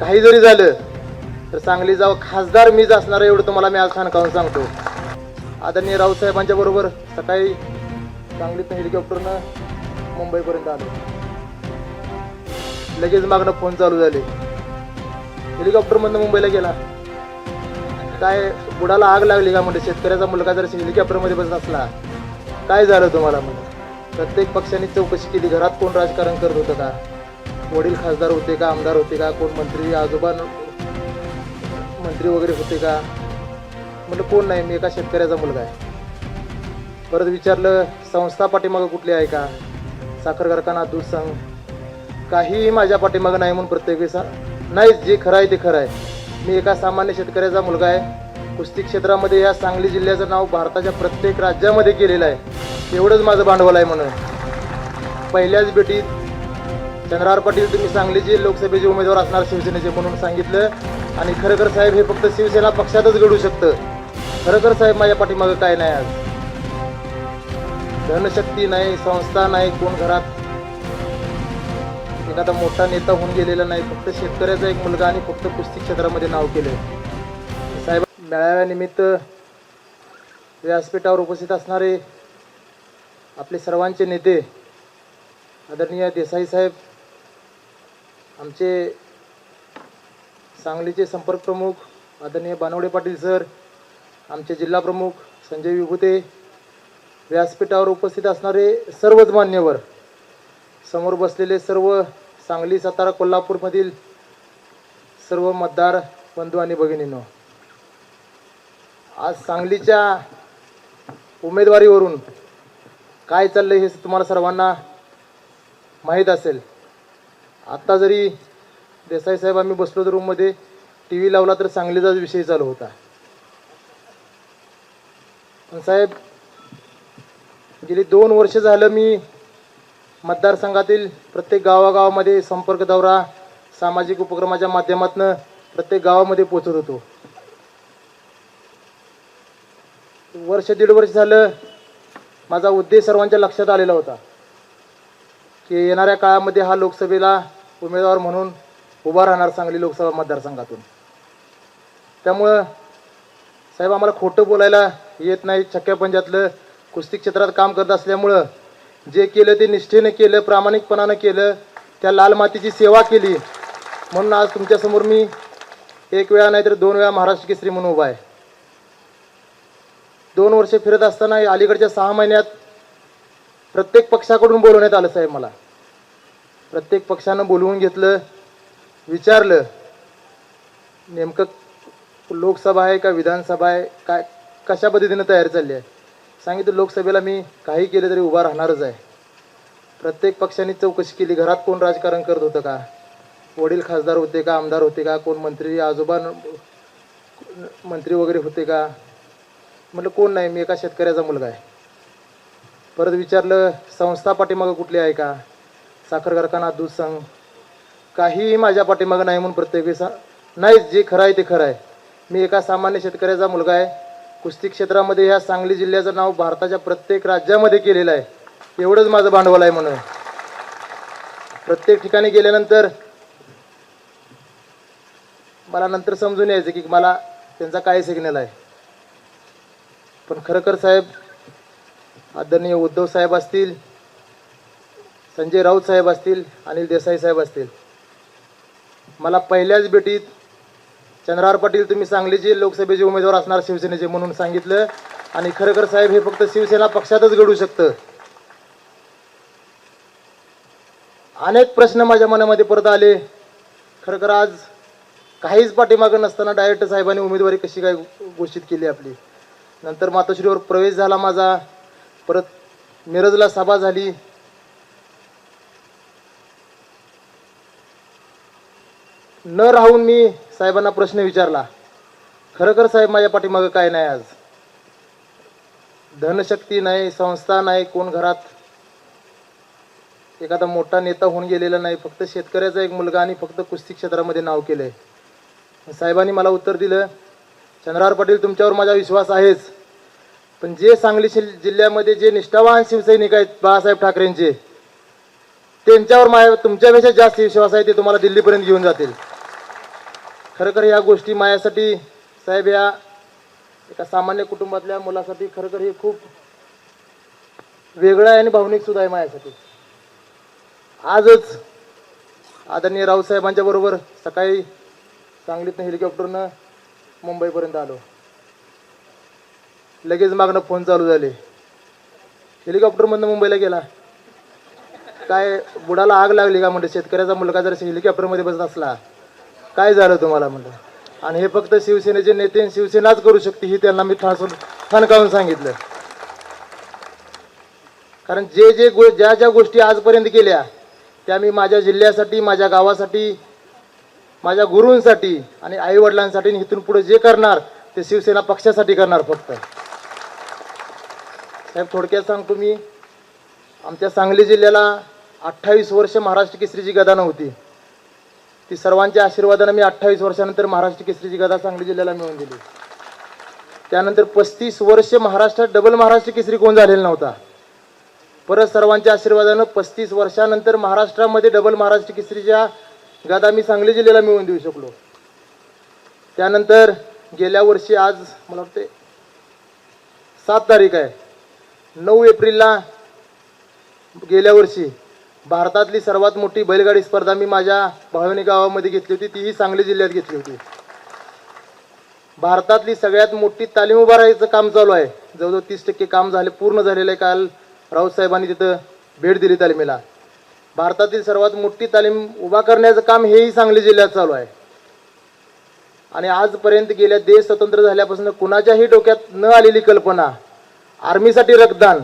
काही जरी झालं तर सांगली जाव खासदार मीच असणार एवढं तुम्हाला मी आज खानकावून सांगतो. आदरणीय रावसाहेबांच्या बरोबर सकाळी सांगलीतनं हेलिकॉप्टरनं मुंबईपर्यंत आलो. लगेच मागणं फोन चालू झाले. हेलिकॉप्टरमधनं मुंबईला गेला. काय बुडाला आग लागली का म्हणजे शेतकऱ्याचा मुलगा जर हेलिकॉप्टरमध्ये बसत असला काय झालं तुम्हाला म्हणजे प्रत्येक पक्षाने चौकशी केली घरात कोण राजकारण करत होतं का? वडील खासदार होते का आमदार होते का कोण मंत्री आजोबा मंत्री वगैरे होते का? म्हटलं कोण नाही मी एका शेतकऱ्याचा मुलगा आहे. परत विचारलं संस्था पाठीमागं कुठली आहे का? साखर कारखाना दूध संघ. काहीही माझ्या पाठीमागं नाही म्हणून प्रत्येक वेळेस नाही जे खरं आहे ते खरं आहे. मी एका सामान्य शेतकऱ्याचा मुलगा आहे. कुस्ती क्षेत्रामध्ये या सांगली जिल्ह्याचं नाव भारताच्या प्रत्येक राज्यामध्ये केलेलं आहे. एवढंच माझं भांडवल आहे म्हणून. पहिल्याच भेटीत चंद्रहार पाटील तुम्ही सांगलीचे लोकसभेचे उमेदवार असणार शिवसेनेचे म्हणून सांगितलं. आणि खरखर साहेब हे फक्त शिवसेना पक्षातच घडू शकतं. खरं तर साहेब माझ्या पाठीमागं काय नाही आज. धनशक्ती नाही संस्था नाही कोण घरात? एखादा मोठा नेता होऊन गेलेला नाही. फक्त शेतकऱ्याचा एक मुलगा आणि फक्त कुस्ती क्षेत्रामध्ये नाव केलं साहेब मेळाव्यानिमित्त व्यासपीठावर उपस्थित असणारे आपले सर्वांचे नेते आदरणीय देसाई साहेब आमचे सांगलीचे संपर्क प्रमुख आदरणीय बानवडे पाटील सर आमचे जिल्हा प्रमुख संजय विभूते व्यासपीठावर उपस्थित असणारे सर्वच मान्यवर समोर बसलेले सर्व सांगली सातारा कोल्हापूरमधील सर्व मतदार बंधू आणि भगिनींनो आज सांगलीच्या उमेदवारीवरून काय चाललं हे तुम्हाला सर्वांना माहीत असेल. आत्ता जरी देसाई साहेब आम्ही बसलो तर रूममध्ये टी व्ही लावला तर सांगलीचाच विषय चालू होता. पण साहेब गेली दोन वर्ष झालं मी मतदारसंघातील प्रत्येक गावागावामध्ये संपर्क दौरा सामाजिक उपक्रमाच्या माध्यमातून प्रत्येक गावामध्ये पोचत होतो. वर्ष दीड वर्ष झालं माझा उद्देश सर्वांच्या लक्षात आलेला होता की येणाऱ्या काळामध्ये हा लोकसभेला उमेदवार म्हणून उभा राहणार सांगली लोकसभा मतदारसंघातून. त्यामुळं साहेब आम्हाला खोटं बोलायला येत नाही. छक्क्या पंजातलं कुस्ती क्षेत्रात काम करत असल्यामुळं जे केलं ते निष्ठेनं केलं प्रामाणिकपणानं केलं त्या लाल मातीची सेवा केली. म्हणून आज तुमच्यासमोर मी एक वेळा नाही तर दोन वेळा महाराष्ट्र केसरी म्हणून उभा आहे. दोन वर्ष फिरत असताना अलीकडच्या सहा महिन्यात प्रत्येक पक्षाकडून बोलवण्यात आलं साहेब मला. प्रत्येक पक्षानं बोलवून घेतलं विचारलं नेमकं लोकसभा आहे का विधानसभा आहे? काय कशा पद्धतीनं तयारी चालली आहे? सांगितलं लोकसभेला मी काही केलं तरी उभा राहणारच आहे. प्रत्येक पक्षाने चौकशी केली घरात कोण राजकारण करत होतं का? वडील खासदार होते का आमदार होते का? कोण मंत्री आजोबा मंत्री वगैरे होते का? म्हटलं कोण नाही मी एका शेतकऱ्याचा मुलगा आहे. परत विचारलं संस्था पाठीमागं कुठली आहे का? साखर कारखाना दूध संघ. काहीही माझ्या पाठीमागं नाही म्हणून प्रत्येक वेळेस नाही जे खरं आहे ते खरं आहे. मी एका सामान्य शेतकऱ्याचा मुलगा आहे. कुस्ती क्षेत्रामध्ये ह्या सांगली जिल्ह्याचं नाव भारताच्या प्रत्येक राज्यामध्ये केलेलं आहे. एवढंच माझं भांडवल आहे म्हणून. प्रत्येक ठिकाणी गेल्यानंतर मला नंतर समजून यायचं की मला त्यांचा काय सिग्नल आहे. पण खरखर साहेब आदरणीय उद्धव साहेब असतील संजय राऊत साहेब असतील अनिल देसाई साहेब असतील. मला पहिल्याच भेटीत चंद्रार पाटील तुम्ही सांगलीचे लोकसभेचे उमेदवार असणार शिवसेनेचे म्हणून सांगितलं. आणि खरखर साहेब हे फक्त शिवसेना पक्षातच घडू शकतं. अनेक प्रश्न माझ्या मनामध्ये परत आले. खरखर आज काहीच पाठीमागं नसताना डायरेक्ट साहेबांनी उमेदवारी कशी काय घोषित केली आपली. नंतर मातोश्रीवर प्रवेश झाला माझा. परत मिरजला सभा झाली. न राहून मी साहेबांना प्रश्न विचारला. खरखर साहेब माझ्या पाठीमागं काय नाही आज. धनशक्ती नाही संस्था नाही कोण घरात? एखादा मोठा नेता होऊन गेलेला नाही फक्त शेतकऱ्याचा एक मुलगा आणि फक्त कुस्ती क्षेत्रामध्ये नाव केलंय. साहेबांनी मला उत्तर दिलं चंद्रार पाटील तुमच्यावर माझा विश्वास आहेच. पण जे सांगली शिल- जिल्ह्यामध्ये जे निष्ठावान शिवसैनिक आहेत बाळासाहेब ठाकरेंचे त्यांच्यावर माझ्या तुमच्यापेक्षा जास्त विश्वास आहे ते तुम्हाला दिल्लीपर्यंत घेऊन जातील. खरं या गोष्टी माझ्यासाठी साहेब या एका सामान्य कुटुंबातल्या मुलासाठी खरं हे खूप वेगळं आहे आणि भावनिकसुद्धा आहे माझ्यासाठी. आजच आदरणीय रावसाहेबांच्या बरोबर सकाळी सांगलीतनं हेलिकॉप्टरनं मुंबईपर्यंत आलो. लगेच मागणं फोन चालू झाले. हेलिकॉप्टरमधनं मुंबईला गेला. काय बुडाला आग लागली का म्हणजे शेतकऱ्याचा मुलगा जर हेलिकॉप्टरमध्ये बसत असला काय झालं तुम्हाला म्हणलं? आणि हे फक्त शिवसेनेचे नेते शिवसेनाच करू शकते ही त्यांना मी ठासून ठणकावून सांगितलं. कारण जे जे गो ज्या ज्या गोष्टी आजपर्यंत केल्या त्या मी माझ्या जिल्ह्यासाठी माझ्या गावासाठी माझ्या गुरूंसाठी आणि आईवडिलांसाठी आणि इथून पुढे जे करणार ते शिवसेना पक्षासाठी करणार फक्त. साहेब थोडक्यात सांगतो मी. आमच्या सांगली जिल्ह्याला अठ्ठावीस वर्ष महाराष्ट्र केसरीची गदा नव्हती. ती सर्वांच्या आशीर्वादानं मी अठ्ठावीस वर्षानंतर महाराष्ट्र केसरीची गदा सांगली जिल्ह्याला मिळवून दिली. त्यानंतर पस्तीस वर्ष महाराष्ट्रात डबल महाराष्ट्र केसरी कोण झालेला नव्हता? परत सर्वांच्या आशीर्वादानं पस्तीस वर्षानंतर महाराष्ट्रामध्ये डबल महाराष्ट्र केसरीच्या गादा मी सांगली जिल्ह्याला मिळवून देऊ शकलो. त्यानंतर गेल्या वर्षी आज मला वाटते सात तारीख आहे. नऊ एप्रिलला गेल्या वर्षी भारतातली सर्वात मोठी बैलगाडी स्पर्धा मी माझ्या भावनी गावामध्ये घेतली होती. तीही सांगली जिल्ह्यात घेतली होती. भारतातली सगळ्यात मोठी तालीम उभारायचं काम चालू आहे. जवळजवळ तीस टक्के काम झाले पूर्ण झालेलं आहे. काल राऊत साहेबांनी तिथं भेट दिली तालिमेला. भारतातील सर्वात मोठी तालीम उभा करण्याचं काम हेही सांगली जिल्ह्यात चालू आहे. आणि आजपर्यंत गेल्या देश स्वतंत्र झाल्यापासून कुणाच्याही डोक्यात न आलेली कल्पना आर्मीसाठी रक्तदान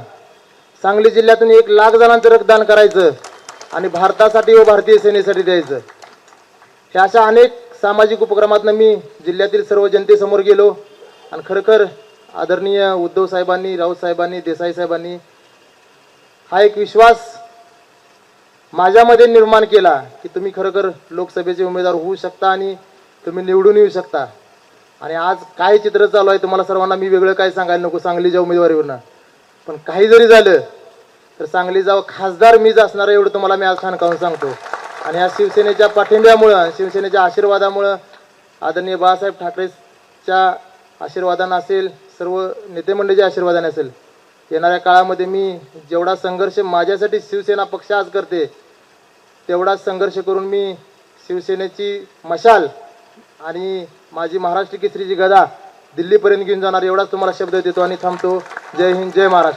सांगली जिल्ह्यातून एक लाख जणांचं रक्तदान करायचं आणि भारतासाठी व भारतीय सेनेसाठी द्यायचं. ह्या अशा अनेक सामाजिक उपक्रमातून मी जिल्ह्यातील सर्व जनतेसमोर गेलो. आणि खरोखर आदरणीय उद्धव साहेबांनी राऊत साहेबांनी देसाई साहेबांनी हा एक विश्वास माझ्यामध्ये निर्माण केला की तुम्ही खरोखर लोकसभेचे उमेदवार होऊ शकता आणि तुम्ही निवडून येऊ शकता. आणि आज काय चित्र चालू आहे तुम्हाला सर्वांना मी वेगळं काय सांगायला नको सांगलीच्या उमेदवारीवरनं. पण काही जरी झालं तर सांगली जाव खासदार मीच असणार एवढं तुम्हाला मी आज ठाणकावून सांगतो. आणि या शिवसेनेच्या पाठिंब्यामुळं शिवसेनेच्या आशीर्वादामुळं आदरणीय बाळासाहेब ठाकरेच्या आशीर्वादानं असेल सर्व नेतेमंडळीच्या आशीर्वादाने असेल येणाऱ्या काळामध्ये मी जेवढा संघर्ष माझ्यासाठी शिवसेना पक्ष आज करते तेवढाच संघर्ष करून मी शिवसेनेची मशाल आणि माझी महाराष्ट्र केसरीची गदा दिल्लीपर्यंत घेऊन जाणार एवढाच तुम्हाला शब्द देतो आणि थांबतो. जय हिंद जय महाराष्ट्र.